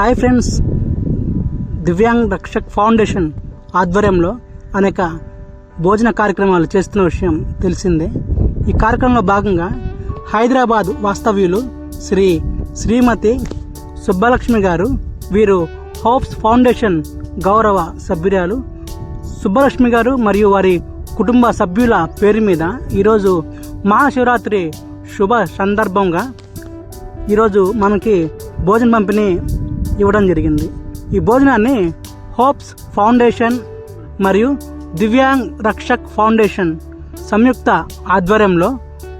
Hi friends. Divyang Rakshak foundation ఆధ్వర్యంలో అనేక భోజన కార్యక్రమాలు చేస్తున్న విషయం తెలిసిందే. ఈ కార్యక్రమంలో భాగంగా హైదరాబాద్ వాస్తవ్యులు శ్రీ శ్రీమతి సుబ్బలక్ష్మి గారు వీరు హోప్స్ ఫౌండేషన్ గౌరవ సభ్యురాలు సుబ్బలక్ష్మి గారు మరియు వారి కుటుంబ సభ్యుల పేరు మీద ఈరోజు మహాశివరాత్రి శుభ సందర్భంగా ఈరోజు మనకి భోజన పంపిణీ ఇవ్వడం జరిగింది. ఈ భోజనాన్ని హోప్స్ ఫౌండేషన్ మరియు దివ్యాంగ్ రక్షక్ ఫౌండేషన్ సంయుక్త ఆధ్వర్యంలో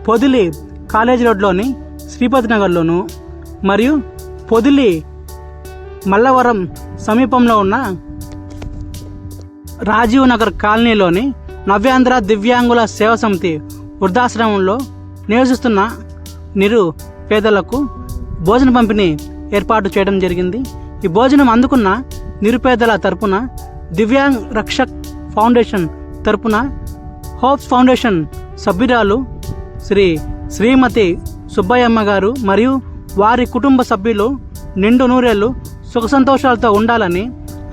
పొదిలి కాలేజ్ రోడ్లోని శ్రీపతి నగర్లోను మరియు పొదిలి మల్లవరం సమీపంలో ఉన్న రాజీవ్ నగర్ కాలనీలోని నవ్యాంధ్ర దివ్యాంగుల సేవ సమితి వృద్ధాశ్రమంలో నివసిస్తున్న నిరు పేదలకు భోజన పంపిణీ ఏర్పాటు చేయడం జరిగింది. ఈ భోజనం అందుకున్న నిరుపేదల తరపున దివ్యాంగ్ రక్షక్ ఫౌండేషన్ తరపున హోప్స్ ఫౌండేషన్ సభ్యురాలు శ్రీ శ్రీమతి సుబ్బయ్యమ్మ గారు మరియు వారి కుటుంబ సభ్యులు నిండు నూరేళ్ళు సుఖ సంతోషాలతో ఉండాలని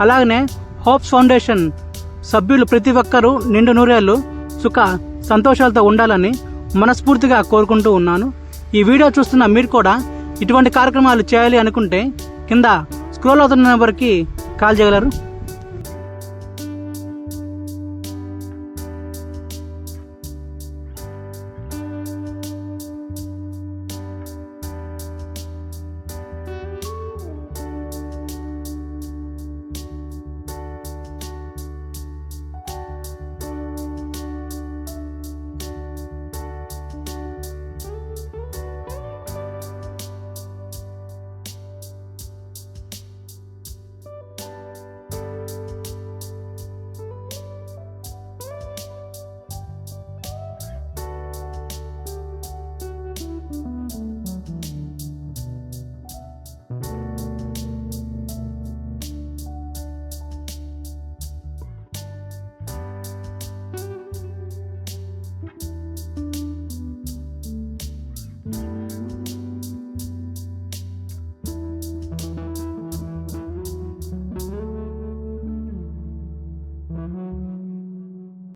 అలాగనే హోప్స్ ఫౌండేషన్ సభ్యులు ప్రతి ఒక్కరూ నిండు నూరేళ్ళు సుఖ సంతోషాలతో ఉండాలని మనస్ఫూర్తిగా కోరుకుంటూ ఉన్నాను. ఈ వీడియో చూస్తున్న మీరు కూడా ఇటువంటి కార్యక్రమాలు చేయాలి అనుకుంటే కింద స్క్రోల్ అవుతున్న నెంబర్కి కాల్ చేయగలరు.